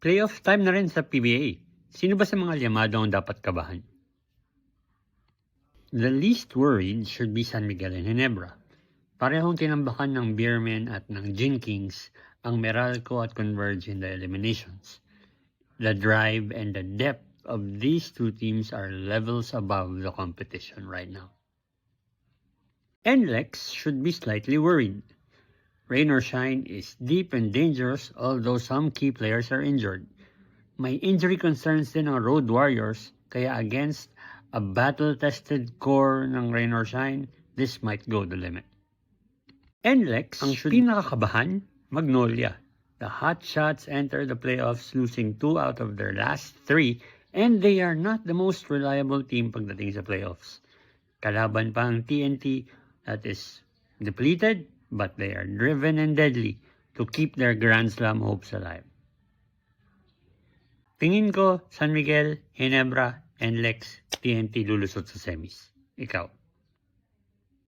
Playoff time na rin sa PBA. Sino ba sa mga llamado ang dapat kabahan? The least worried should be San Miguel and Ginebra. Parehong tinambakan ng Beermen at ng Gin Kings ang Meralco at Converge in the eliminations. The drive and the depth of these two teams are levels above the competition right now. NLEX should be slightly worried. Rain or shine is deep and dangerous although some key players are injured. May injury concerns din ang Road Warriors kaya against a battle-tested core ng Rain or Shine, this might go the limit. NLEX ang pinakakabahan, Magnolia. The Hot Shots enter the playoffs losing two out of their last three and they are not the most reliable team pagdating sa playoffs. Kalaban pa ang TNT that is depleted but they are driven and deadly to keep their Grand Slam hopes alive. Tingin ko, San Miguel, Ginebra, and Lex, TNT lulusot sa semis. Ikaw.